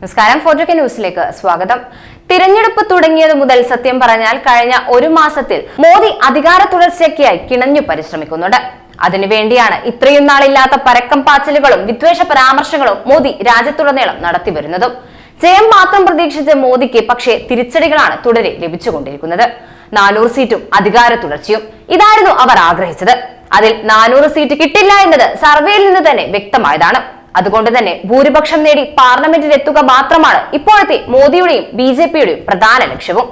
നമസ്കാരം ഫോർട്ടുക്കെ ന്യൂസിലേക്ക് സ്വാഗതം. തിരഞ്ഞെടുപ്പ് തുടങ്ങിയത് മുതൽ സത്യം പറഞ്ഞാൽ കഴിഞ്ഞ ഒരു മാസത്തിൽ മോദി അധികാര തുടർച്ചയ്ക്കായി കിണഞ്ഞു പരിശ്രമിക്കുന്നുണ്ട്. അതിനുവേണ്ടിയാണ് ഇത്രയും നാളില്ലാത്ത പരക്കം പാച്ചലുകളും വിദ്വേഷ പരാമർശങ്ങളും മോദി രാജ്യത്തുടനീളം നടത്തിവരുന്നതും ജയം മാത്രം പ്രതീക്ഷിച്ച മോദിക്ക് പക്ഷേ തിരിച്ചടികളാണ് തുടരെ ലഭിച്ചുകൊണ്ടിരിക്കുന്നത്. നാനൂറ് സീറ്റും അധികാര തുടർച്ചയും. ഇതായിരുന്നു അവർ ആഗ്രഹിച്ചത്. അതിൽ നാനൂറ് സീറ്റ് കിട്ടില്ല എന്നത് സർവേയിൽ നിന്ന് തന്നെ വ്യക്തമായതാണ്. അതുകൊണ്ട് തന്നെ ഭൂരിപക്ഷം നേടി പാർലമെന്റിൽ എത്തുക മാത്രമാണ് ഇപ്പോഴത്തെ മോദിയുടെയും ബി ജെ പിയുടെയും പ്രധാന ലക്ഷ്യവും.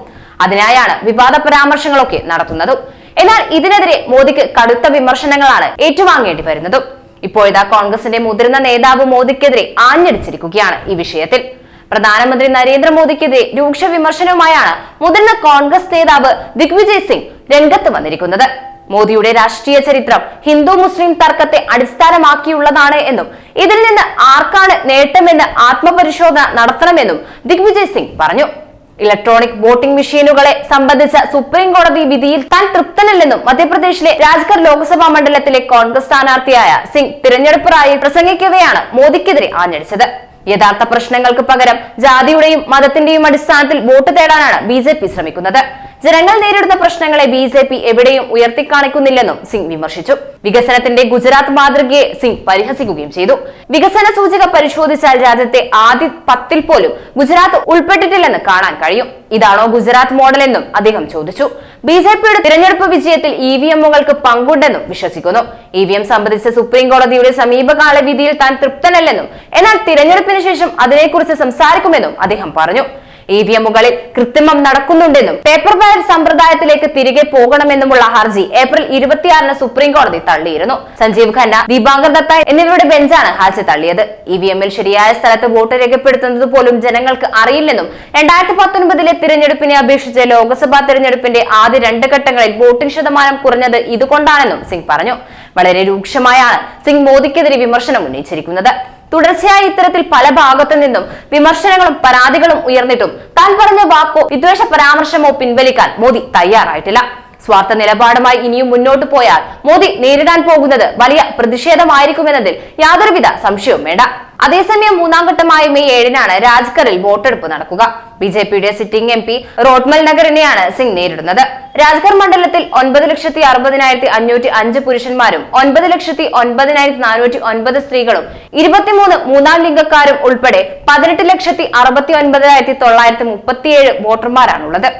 അതിനായാണ് വിവാദ പരാമർശങ്ങളൊക്കെ നടത്തുന്നതും. എന്നാൽ ഇതിനെതിരെ മോദിക്ക് കടുത്ത വിമർശനങ്ങളാണ് ഏറ്റുവാങ്ങേണ്ടി വരുന്നതും. ഇപ്പോഴിതാ കോൺഗ്രസിന്റെ മുതിർന്ന നേതാവ് മോദിക്കെതിരെ ആഞ്ഞടിച്ചിരിക്കുകയാണ് ഈ വിഷയത്തിൽ. പ്രധാനമന്ത്രി നരേന്ദ്രമോദിക്കെതിരെ രൂക്ഷ വിമർശനവുമായാണ് മുതിർന്ന കോൺഗ്രസ് നേതാവ് ദിഗ്വിജയ് സിംഗ് രംഗത്ത് വന്നിരിക്കുന്നത്. മോദിയുടെ രാഷ്ട്രീയ ചരിത്രം ഹിന്ദു മുസ്ലിം തർക്കത്തെ അടിസ്ഥാനമാക്കിയുള്ളതാണ് എന്നും ഇതിൽ നിന്ന് ആർക്കാണ് നേട്ടമെന്ന് ആത്മപരിശോധന നടത്തണമെന്നും ദിഗ്വിജയ് സിംഗ് പറഞ്ഞു. ഇലക്ട്രോണിക് വോട്ടിംഗ് മെഷീനുകളെ സംബന്ധിച്ച സുപ്രീം കോടതി വിധിയിൽ താൻ തൃപ്തനല്ലെന്നും മധ്യപ്രദേശിലെ രാജ്ഗർ ലോക്സഭാ മണ്ഡലത്തിലെ കോൺഗ്രസ് സ്ഥാനാർത്ഥിയായ സിംഗ് തിരഞ്ഞെടുപ്പ് റായിൽ പ്രസംഗിക്കവെയാണ് മോദിക്കെതിരെ ആഞ്ഞടിച്ചത്. യഥാർത്ഥ പ്രശ്നങ്ങൾക്ക് പകരം ജാതിയുടെയും മതത്തിന്റെയും അടിസ്ഥാനത്തിൽ വോട്ട് തേടാനാണ് ബി ജെ പി ശ്രമിക്കുന്നത്. ജനങ്ങൾ നേരിടുന്ന പ്രശ്നങ്ങളെ ബി ജെ പി എവിടെയും ഉയർത്തിക്കാണിക്കുന്നില്ലെന്നും സിംഗ് വിമർശിച്ചു. വികസനത്തിന്റെ ഗുജറാത്ത് മാതൃകയെ സിംഗ് പരിഹസിക്കുകയും ചെയ്തു. വികസന സൂചിക പരിശോധിച്ചാൽ രാജ്യത്തെ ആദ്യ പത്തിൽ പോലും ഗുജറാത്ത് ഉൾപ്പെട്ടിട്ടില്ലെന്ന് കാണാൻ കഴിയും. ഇതാണോ ഗുജറാത്ത് മോഡൽ എന്നും അദ്ദേഹം ചോദിച്ചു. ബി ജെ പിയുടെ തിരഞ്ഞെടുപ്പ് വിജയത്തിൽ ഇ വി എമ്മുകൾക്ക് പങ്കുണ്ടെന്നും വിശ്വസിക്കുന്നു. ഇ വി എം സംബന്ധിച്ച സുപ്രീം കോടതിയുടെ സമീപകാല വിധിയിൽ താൻ തൃപ്തനല്ലെന്നും എന്നാൽ തിരഞ്ഞെടുപ്പിന് ശേഷം അതിനെക്കുറിച്ച് സംസാരിക്കുമെന്നും അദ്ദേഹം പറഞ്ഞു. ഇ വി എമ്മുകളിൽ കൃത്രിമം നടക്കുന്നുണ്ടെന്നും പേപ്പർ ബാലറ്റ് സമ്പ്രദായത്തിലേക്ക് തിരികെ പോകണമെന്നുമുള്ള ഹർജി ഏപ്രിൽ ഇരുപത്തിയാറിന് സുപ്രീം കോടതി തള്ളിയിരുന്നു. സഞ്ജീവ് ഖന്ന ദീപാങ്കർ ദത്ത എന്നിവരുടെ ബെഞ്ചാണ് ഹർജി തള്ളിയത്. ഇ വി എമ്മിൽ ശരിയായ സ്ഥലത്ത് വോട്ട് രേഖപ്പെടുത്തുന്നത് പോലും ജനങ്ങൾക്ക് അറിയില്ലെന്നും രണ്ടായിരത്തി പത്തൊൻപതിലെ തിരഞ്ഞെടുപ്പിനെ അപേക്ഷിച്ച് ലോക്സഭാ തിരഞ്ഞെടുപ്പിന്റെ ആദ്യ രണ്ട് ഘട്ടങ്ങളിൽ വോട്ടിംഗ് ശതമാനം കുറഞ്ഞത് ഇതുകൊണ്ടാണെന്നും സിംഗ് പറഞ്ഞു. വളരെ രൂക്ഷമായാണ് സിംഗ് മോദിക്കെതിരെ വിമർശനം ഉന്നയിച്ചിരിക്കുന്നത്. തുടർച്ചയായി ഇത്തരത്തിൽ പല ഭാഗത്തു നിന്നും വിമർശനങ്ങളും പരാതികളും ഉയർന്നിട്ടും താൻ പറഞ്ഞ വാക്കോ വിദ്വേഷ പരാമർശമോ പിൻവലിക്കാൻ മോദി തയ്യാറായിട്ടില്ല. സ്വാർത്ഥ നിലപാടുമായി ഇനിയും മുന്നോട്ട് പോയാൽ മോദി നേരിടാൻ പോകുന്നത് വലിയ പ്രതിഷേധമായിരിക്കുമെന്നതിൽ യാതൊരുവിധ സംശയവും വേണ്ട. അതേസമയം മൂന്നാം ഘട്ടമായ മെയ് ഏഴിനാണ് രാജ്കറിൽ വോട്ടെടുപ്പ് നടക്കുക. ബി ജെ പിയുടെ സിറ്റിംഗ് എം പി റോഡ്മൽ നഗറിനെയാണ് സിംഗ് നേരിടുന്നത്. രാജ്ഗർ മണ്ഡലത്തിൽ ഒൻപത് ലക്ഷത്തി അറുപതിനായിരത്തി അഞ്ഞൂറ്റി അഞ്ച് പുരുഷന്മാരും ഒൻപത് ലക്ഷത്തി ഒൻപതിനായിരത്തി നാനൂറ്റി ഒൻപത് സ്ത്രീകളും ഇരുപത്തിമൂന്ന് മൂന്നാം ലിംഗക്കാരും ഉൾപ്പെടെ പതിനെട്ട് ലക്ഷത്തി അറുപത്തി ഒൻപതിനായിരത്തി തൊള്ളായിരത്തി മുപ്പത്തിയേഴ് വോട്ടർമാരാണുള്ളത്.